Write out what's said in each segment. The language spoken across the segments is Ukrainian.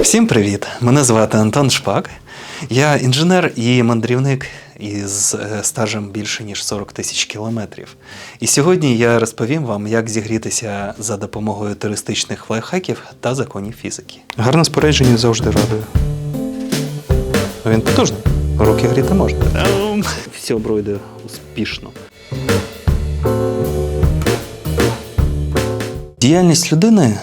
Всім привіт! Мене звати Антон Шпак. Я інженер і мандрівник із е, стажем більше ніж 40 тисяч кілометрів. І сьогодні я розповім вам, як зігрітися за допомогою туристичних лайфхаків та законів фізики. Гарне спорядження завжди радує. Він потужний. Руки гріти можна. Все пройде успішно. Діяльність людини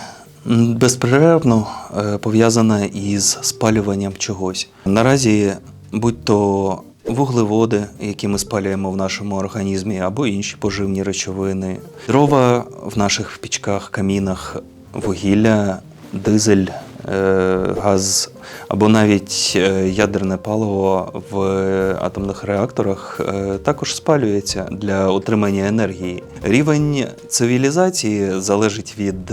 безперервно е, пов'язана із спалюванням чогось. Наразі будь то вуглеводи, які ми спалюємо в нашому організмі, або інші поживні речовини, дрова в наших пічках, камінах, вугілля, дизель, е, газ або навіть е, ядерне паливо в атомних реакторах також спалюється для отримання енергії. Рівень цивілізації залежить від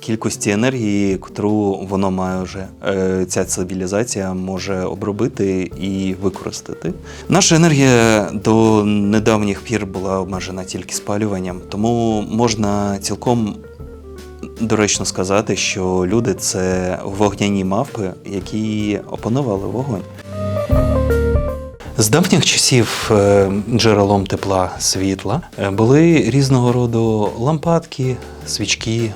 кількості енергії, яку воно має вже е, ця цивілізація може обробити і використати. Наша енергія до недавніх пір була обмежена тільки спалюванням, тому можна цілком доречно сказати, що люди це вогняні мавпи, які опанували вогонь. З давніх часів е, джерелом тепла світла е, були різного роду лампадки, свічки.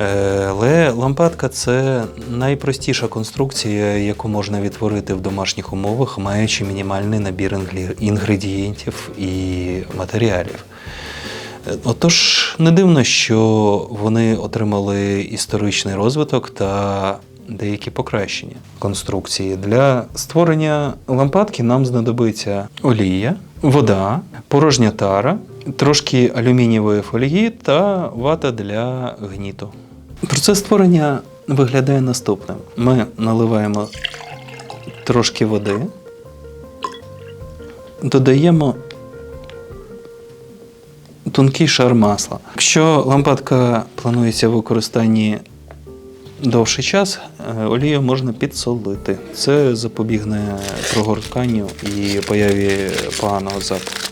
Е, Але лампадка це найпростіша конструкція, яку можна відтворити в домашніх умовах, маючи мінімальний набір інгредієнтів і матеріалів. Е, Отож, не дивно, що вони отримали історичний розвиток та деякі покращення конструкції. Для створення лампадки нам знадобиться олія, вода, порожня тара, трошки алюмінієвої фольги та вата для гніту. Процес створення виглядає наступним: ми наливаємо трошки води, додаємо тонкий шар масла. Якщо лампадка планується в використанні довший час, е, олію можна підсолити. Це запобігне прогорканню і появі поганого запаху.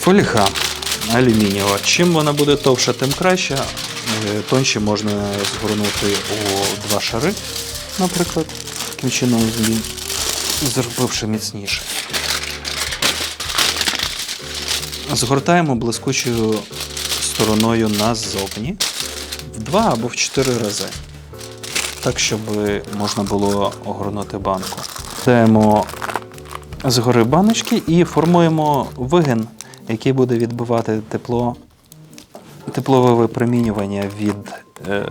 Фольга алюмінієва. Чим вона буде товша, тим краще. Е, Тонше можна згорнути у два шари, наприклад, таким чином зробивши міцніше. Згортаємо блискучою стороною назовні в два або в чотири рази. Так, щоб можна було огорнути банку. Даємо згори баночки і формуємо вигин, який буде відбивати тепло, теплове випромінювання від е,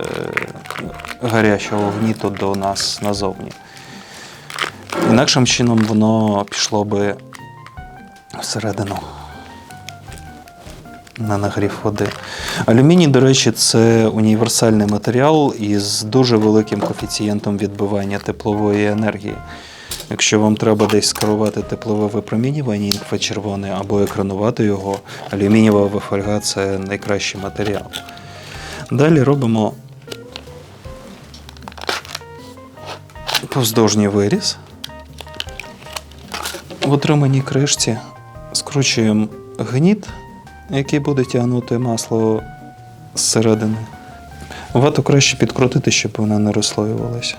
гарячого гніту до нас назовні. Інакшим чином воно пішло би всередину на нагрів води. Алюміній, до речі, це універсальний матеріал із дуже великим коефіцієнтом відбивання теплової енергії. Якщо вам треба десь скерувати теплове випромінювання інфрачервоне або екранувати його, алюмінієва фольга це найкращий матеріал. Далі робимо повздовжній виріз. В отриманій кришці скручуємо гніт, який буде тягнути масло зсередини. Вату краще підкрутити, щоб вона не розслоювалася.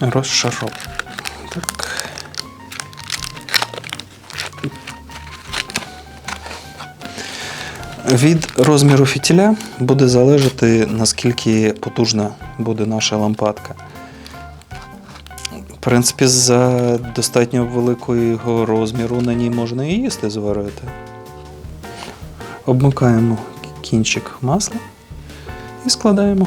Розшаров. Від розміру фітіля буде залежати, наскільки потужна буде наша лампадка. В принципі, за достатньо великого розміру на ній можна і їсти зварити. Обмикаємо кінчик масла і складаємо.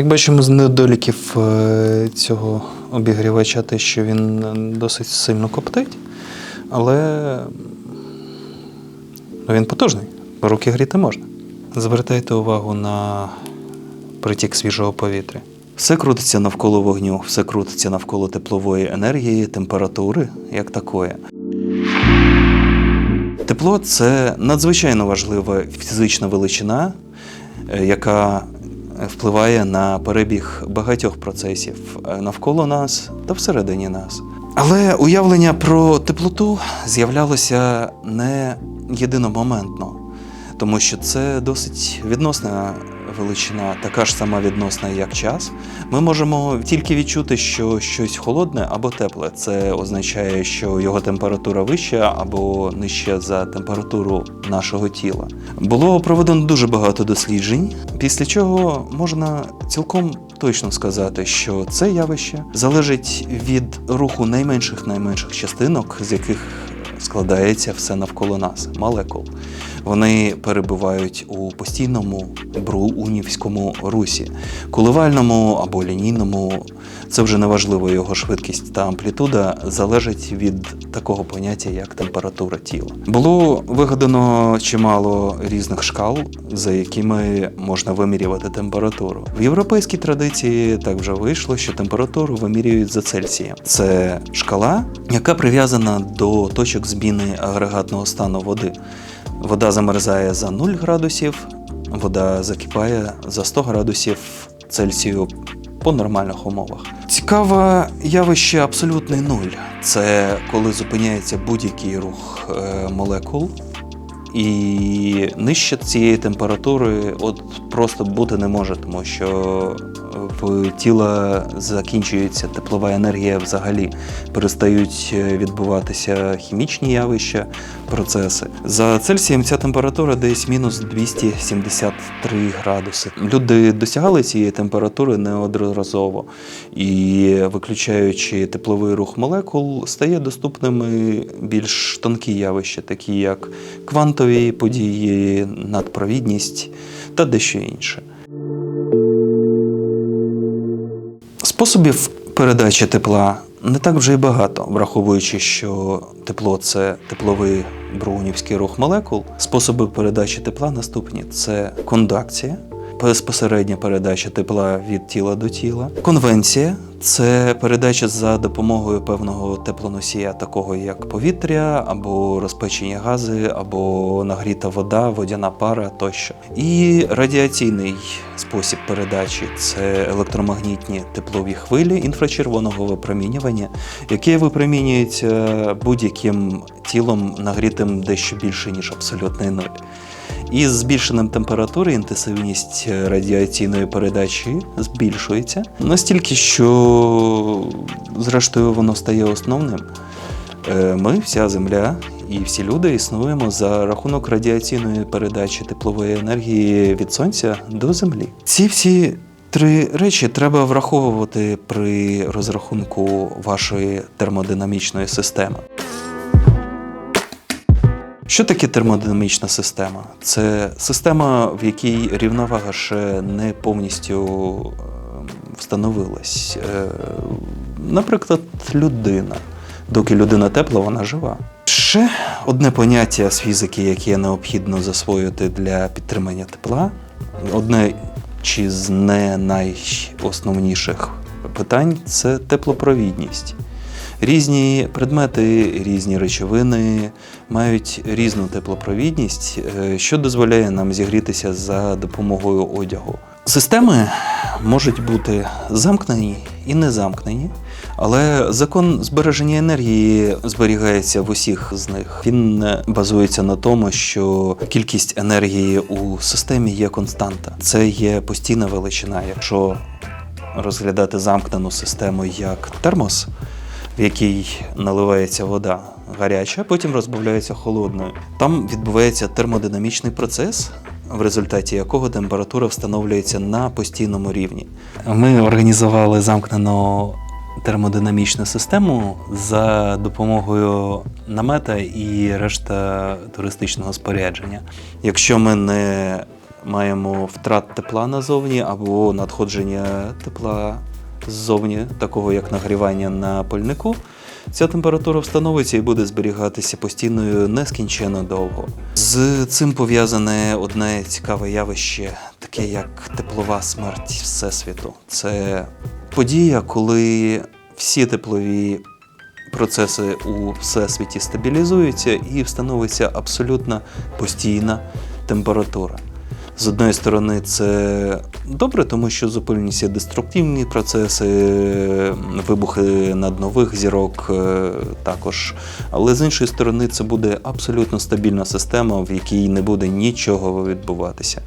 Як бачимо з недоліків е, цього обігрівача, те, що він е, досить сильно коптить, але ну, він потужний, руки гріти можна. Звертайте увагу на притік свіжого повітря. Все крутиться навколо вогню, все крутиться навколо теплової енергії, температури як такої. Тепло це надзвичайно важлива фізична величина, е, яка впливає на перебіг багатьох процесів е, навколо нас та всередині нас. Але уявлення про теплоту з'являлося не єдиномоментно, тому що це досить відносна величина, така ж сама відносна, як час. Ми можемо тільки відчути, що щось холодне або тепле. Це означає, що його температура вища або нижча за температуру нашого тіла. Було проведено дуже багато досліджень, після чого можна цілком точно сказати, що це явище залежить від руху найменших найменших частинок, з яких складається все навколо нас молекул. Вони перебувають у постійному бруунівському русі, коливальному або лінійному. Це вже не важливо, його швидкість та амплітуда залежить від такого поняття, як температура тіла. Було вигадано чимало різних шкал, за якими можна вимірювати температуру. В європейській традиції так вже вийшло, що температуру вимірюють за Цельсієм. Це шкала, яка прив'язана до точок зміни агрегатного стану води. Вода замерзає за 0 градусів, вода закипає за 100 градусів Цельсію по нормальних умовах. Цікаве явище абсолютний нуль. Це коли зупиняється будь-який рух е, молекул. І нижче цієї температури от просто бути не може, тому що в тіла закінчується теплова енергія взагалі, перестають відбуватися хімічні явища, процеси. За Цельсієм ця температура десь мінус 273 градуси. Люди досягали цієї температури неодноразово, і виключаючи тепловий рух молекул, стає доступними більш тонкі явища, такі як квантові події, надпровідність та дещо інше. Способів передачі тепла не так вже й багато, враховуючи, що тепло це тепловий броунівський рух молекул. Способи передачі тепла наступні: це кондакція, безпосередня передача тепла від тіла до тіла. Конвенція це передача за допомогою певного теплоносія, такого як повітря, або розпечені гази, або нагріта вода, водяна пара тощо. І радіаційний спосіб передачі це електромагнітні теплові хвилі інфрачервоного випромінювання, яке випромінюється будь-яким тілом нагрітим дещо більше, ніж абсолютний нуль. І з збільшенням температури інтенсивність радіаційної передачі збільшується настільки, що зрештою воно стає основним. Е, Ми, вся Земля і всі люди існуємо за рахунок радіаційної передачі теплової енергії від сонця до землі. Ці всі три речі треба враховувати при розрахунку вашої термодинамічної системи. Що таке термодинамічна система? Це система, в якій рівновага ще не повністю е, встановилась. Е, Наприклад, людина. Доки людина тепла, вона жива. Ще одне поняття з фізики, яке необхідно засвоїти для підтримання тепла. Одне чи з не найосновніших питань це теплопровідність. Різні предмети, різні речовини мають різну теплопровідність, е, що дозволяє нам зігрітися за допомогою одягу. Системи можуть бути замкнені і не замкнені, але закон збереження енергії зберігається в усіх з них. Він базується на тому, що кількість енергії у системі є константа. Це є постійна величина. Якщо розглядати замкнену систему як термос, в якій наливається вода гаряча, потім розбавляється холодною. Там відбувається термодинамічний процес, в результаті якого температура встановлюється на постійному рівні. Ми організували замкнену термодинамічну систему за допомогою намета і решта туристичного спорядження. Якщо ми не маємо втрат тепла назовні або надходження тепла ззовні, такого як нагрівання на пальнику, ця температура встановиться і буде зберігатися постійною нескінченно довго. З цим пов'язане одне цікаве явище, таке як теплова смерть Всесвіту. Це подія, коли всі теплові процеси у всесвіті стабілізуються і встановиться абсолютно постійна температура. З одної сторони, це добре, тому що зупинюються деструктивні процеси, вибухи наднових зірок е, також. Але з іншої сторони, це буде абсолютно стабільна система, в якій не буде нічого відбуватися.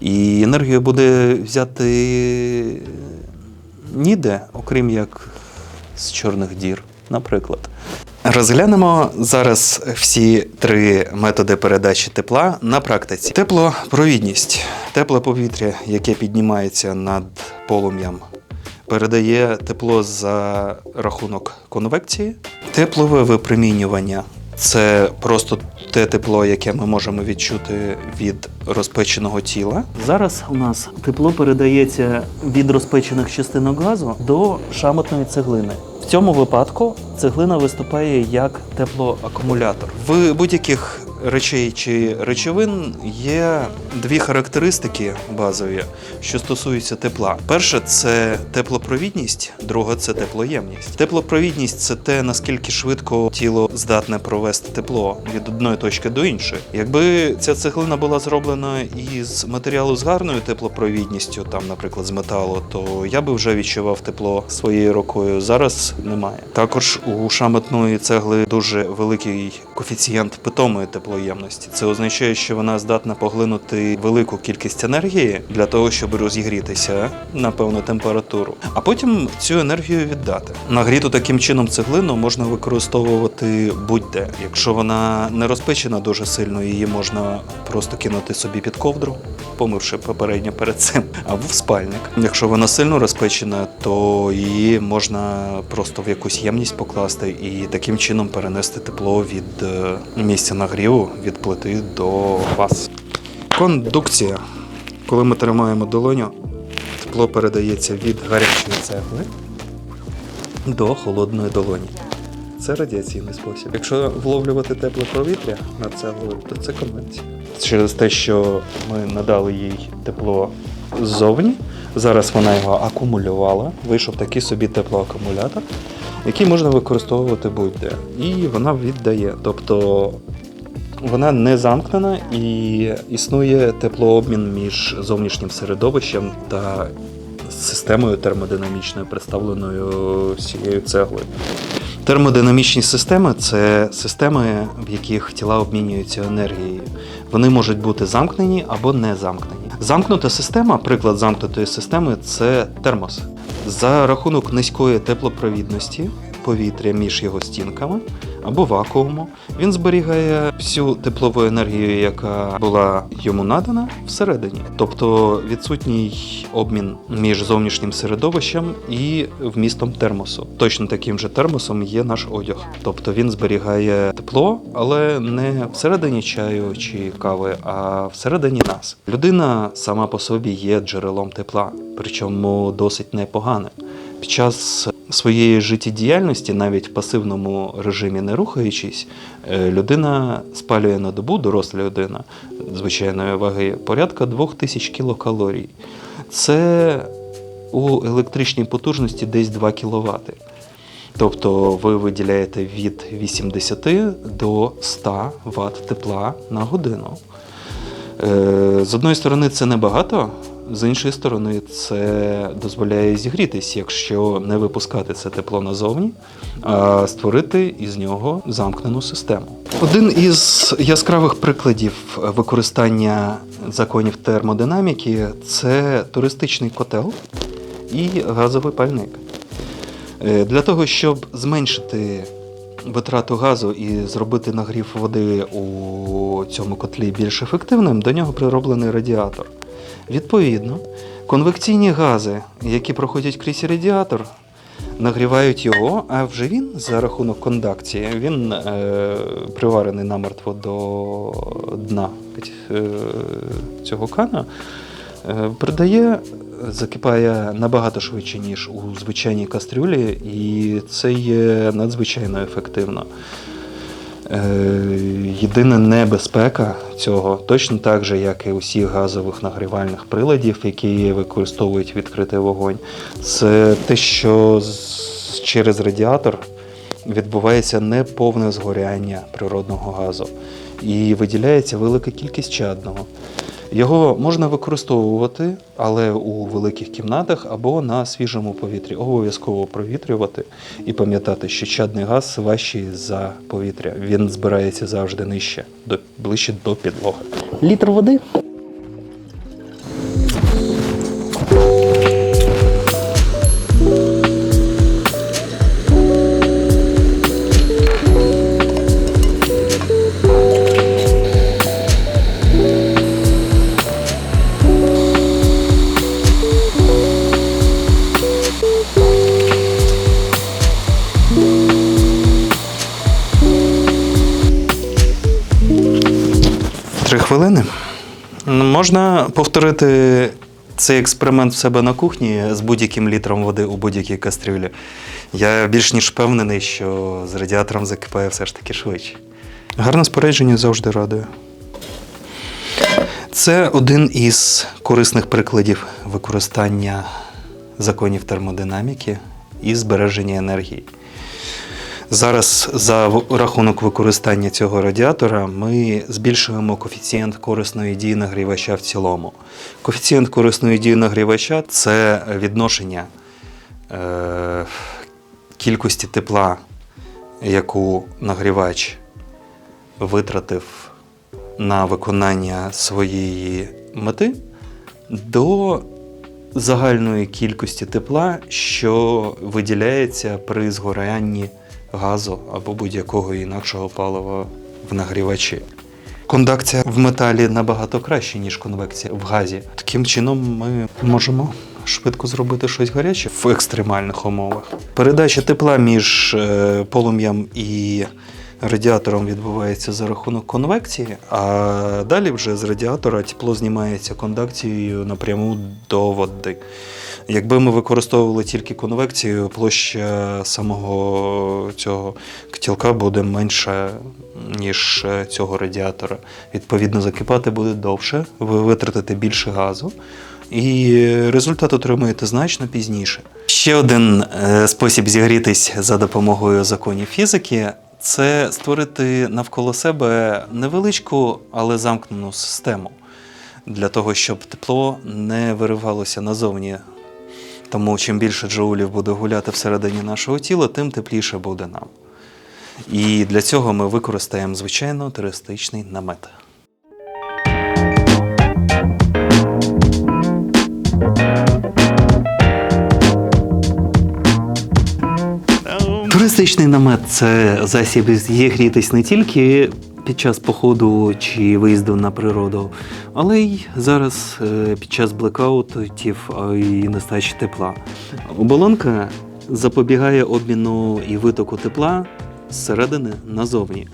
І енергію буде взяти ніде, окрім як з чорних дір, наприклад. Розглянемо зараз всі три методи передачі тепла на практиці. Теплопровідність. Тепле повітря, яке піднімається над полум'ям, передає тепло за рахунок конвекції. Теплове випромінювання це просто те тепло, яке ми можемо відчути від розпеченого тіла. Зараз у нас тепло передається від розпечених частинок газу до шамотної цеглини. Цьому випадку цеглина виступає як теплоакумулятор. В будь-яких речей чи речовин є дві характеристики базові, що стосуються тепла. Перше це теплопровідність, друге це теплоємність. Теплопровідність це те, наскільки швидко тіло здатне провести тепло від одної точки до іншої. Якби ця цеглина була зроблена із матеріалу з гарною теплопровідністю, там, наприклад, з металу, то я би вже відчував тепло своєю рукою. Зараз немає. Також у шамотної цегли дуже великий коефіцієнт питомої теплоємності. Це означає, що вона здатна поглинути велику кількість енергії для того, щоб розігрітися на певну температуру, а потім цю енергію віддати. Нагріту таким чином цеглину можна використовувати будь-де. Якщо вона не розпечена дуже сильно, її можна просто кинути собі під ковдру, помивши попередньо перед цим, або в спальник. Якщо вона сильно розпечена, то її можна просто в якусь ємність покласти і таким чином перенести тепло від е, місця нагріву від плити до вас. Кондукція. Коли ми тримаємо долоню, тепло передається від гарячої цегли до холодної долоні. Це радіаційний спосіб. Якщо вловлювати тепле повітря над цеглою, то це конвекція. Через те, що ми надали їй тепло ззовні, зараз вона його акумулювала, вийшов такий собі теплоакумулятор, який можна використовувати будь-де. І вона віддає. Тобто вона не замкнена і існує теплообмін між зовнішнім середовищем та системою термодинамічною, представленою всією цеглою. Термодинамічні системи це системи, в яких тіла обмінюються енергією. Вони можуть бути замкнені або не замкнені. Замкнута система, приклад замкнутої системи це термос. За рахунок низької теплопровідності повітря між його стінками або вакууму, він зберігає всю теплову енергію, яка була йому надана всередині. Тобто відсутній обмін між зовнішнім середовищем і вмістом термосу. Точно таким же термосом є наш одяг. Тобто він зберігає тепло, але не всередині чаю чи кави, а всередині нас. Людина сама по собі є джерелом тепла, причому досить непогане. Під час своєї життєдіяльності, навіть в пасивному режимі не рухаючись, е, людина спалює на добу, доросла людина звичайної ваги, порядка 2000 кілокалорій. Це у електричній потужності десь 2 кВт. Тобто ви виділяєте від 80 до 100 Вт тепла на годину. Е, З одної сторони, це небагато, з іншої сторони, це дозволяє зігрітись, якщо не випускати це тепло назовні, а створити із нього замкнену систему. Один із яскравих прикладів використання законів термодинаміки це туристичний котел і газовий пальник. Е, Для того, щоб зменшити витрату газу і зробити нагрів води у цьому котлі більш ефективним, до нього прироблений радіатор. Відповідно, конвекційні гази, які проходять крізь радіатор, нагрівають його, а вже він за рахунок кондакції, він е, приварений намертво до дна е, цього кана, е, придає, закипає набагато швидше, ніж у звичайній кастрюлі, і це є надзвичайно ефективно. Е, Єдина небезпека цього точно так же, як і усіх газових нагрівальних приладів, які використовують відкритий вогонь, це те, що через радіатор відбувається неповне згоряння природного газу і виділяється велика кількість чадного. Його можна використовувати, але у великих кімнатах або на свіжому повітрі. Обов'язково провітрювати і пам'ятати, що чадний газ важчий за повітря. Він збирається завжди нижче, до, ближче до підлоги. Літр води. Хвилини. Можна повторити цей експеримент в себе на кухні з будь-яким літром води у будь-якій кастрюлі. Я більш ніж впевнений, що з радіатором закипає все ж таки швидше. Гарне спорядження завжди радує. Це один із корисних прикладів використання законів термодинаміки і збереження енергії. Зараз за рахунок використання цього радіатора ми збільшуємо коефіцієнт корисної дії нагрівача в цілому. Коефіцієнт корисної дії нагрівача це відношення е, кількості тепла, яку нагрівач витратив на виконання своєї мети, до загальної кількості тепла, що виділяється при згорянні газу або будь-якого інакшого палива в нагрівачі. Кондакція в металі набагато краще, ніж конвекція в газі. Таким чином ми можемо швидко зробити щось гаряче в екстремальних умовах. Передача тепла між е, полум'ям і радіатором відбувається за рахунок конвекції, а далі вже з радіатора тепло знімається кондакцією напряму до води. Якби ми використовували тільки конвекцію, площа самого цього котілка буде менша, ніж е, цього радіатора. Відповідно, закипати буде довше, ви витратите більше газу, і результат отримаєте значно пізніше. Ще один е, спосіб зігрітись за допомогою законів фізики це створити навколо себе невеличку, але замкнену систему для того, щоб тепло не виривалося назовні. Тому чим більше джоулів буде гуляти всередині нашого тіла, тим тепліше буде нам. І для цього ми використаємо звичайно туристичний намет. Туристичний намет це засіб зігрітись не тільки під час походу чи виїзду на природу, але й зараз е, під час блекаутів й нестачі тепла. Оболонка запобігає обміну і витоку тепла зсередини назовні.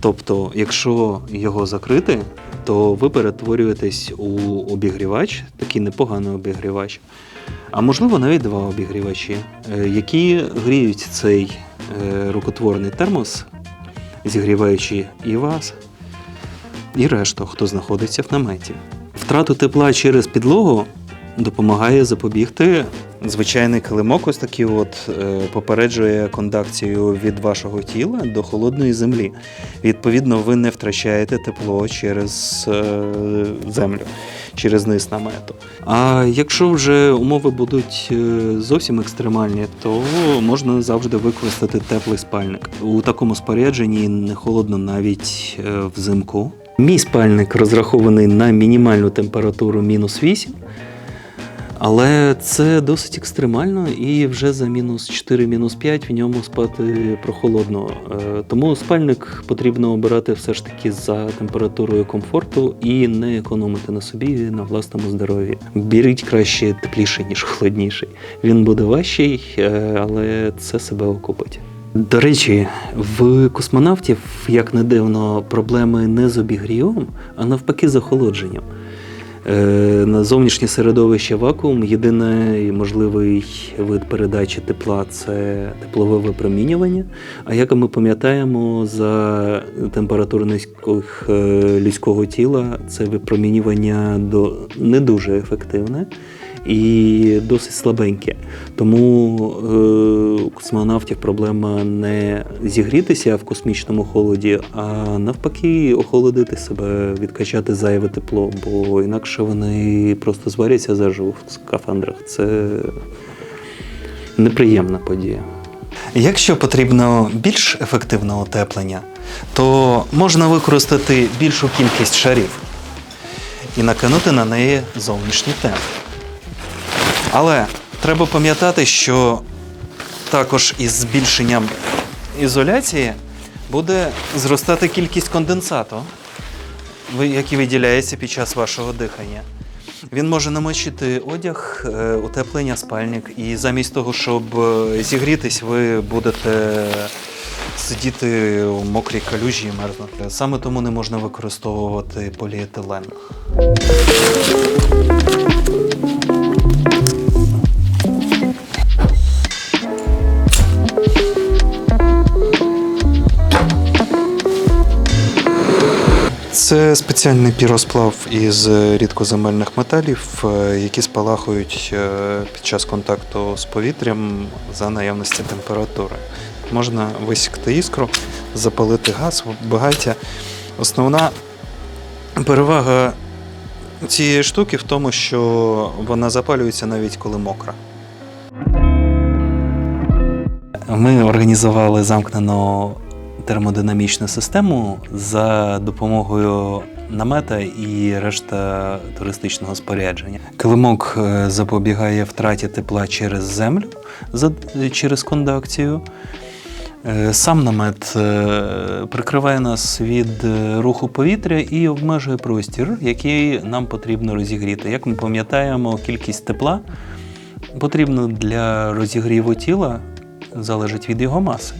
Тобто, якщо його закрити, то ви перетворюєтесь у обігрівач, такий непоганий обігрівач, а можливо навіть два обігрівачі, е, які гріють цей е, рукотворний термос, зігріваючи і вас, і решту, хто знаходиться в наметі. Втрату тепла через підлогу допомагає запобігти звичайний килимок, ось такий от е, попереджує кондакцію від вашого тіла до холодної землі. Відповідно, ви не втрачаєте тепло через е, землю, через низ намету. А якщо вже умови будуть е, зовсім екстремальні, то можна завжди використати теплий спальник. У такому спорядженні не холодно навіть взимку. Мій спальник розрахований на мінімальну температуру мінус 8. Але це досить екстремально, і вже за мінус 4, мінус 5 в ньому спати прохолодно. Е, Тому спальник потрібно обирати все ж таки за температурою комфорту і не економити на собі і на власному здоров'ї. Беріть краще тепліший, ніж холодніший. Він буде важчий, е, але це себе окупить. До речі, в космонавтів, як не дивно, проблеми не з обігрівом, а навпаки, з охолодженням. Е, На зовнішнє середовище вакуум єдиний можливий вид передачі тепла це теплове випромінювання. А як ми пам'ятаємо, за температури низьких е, людського тіла це випромінювання до не дуже ефективне. І досить слабеньке. Тому е, у космонавтів проблема не зігрітися в космічному холоді, а навпаки, охолодити себе, відкачати зайве тепло, бо інакше вони просто зваряться заживо в скафандрах. Це неприємна подія. Якщо потрібно більш ефективне утеплення, то можна використати більшу кількість шарів і накинути на неї зовнішній темп. Але треба пам'ятати, що також із збільшенням ізоляції буде зростати кількість конденсату, який виділяється під час вашого дихання. Він може намочити одяг, е, утеплення, спальник, і замість того, щоб е, зігрітись, ви будете сидіти у мокрій калюжі і мерзнути. Саме тому не можна використовувати поліетилен. Це спеціальний піросплав із рідкоземельних металів, е, які спалахують е, під час контакту з повітрям за наявності температури. Можна висікти іскру, запалити газ, багаття. Основна перевага цієї штуки в тому, що вона запалюється навіть коли мокра. Ми організували замкнену термодинамічну систему за допомогою намета і решта туристичного спорядження. Килимок е, запобігає втраті тепла через землю через кондукцію. Е, Сам намет е, прикриває нас від руху повітря і обмежує простір, який нам потрібно розігріти. Як ми пам'ятаємо, кількість тепла потрібна для розігріву тіла залежить від його маси.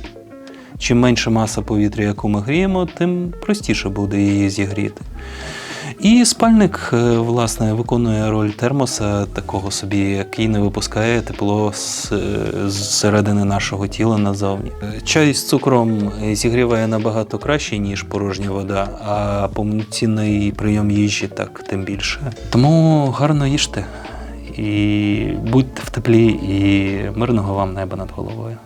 Чим менша маса повітря, яку ми гріємо, тим простіше буде її зігріти. І спальник, е, власне, виконує роль термоса, такого собі, який не випускає тепло з, е, зсередини нашого тіла назовні. Чай з цукром зігріває набагато краще, ніж порожня вода, а повноцінний прийом їжі так тим більше. Тому гарно їжте і будьте в теплі, і мирного вам неба над головою.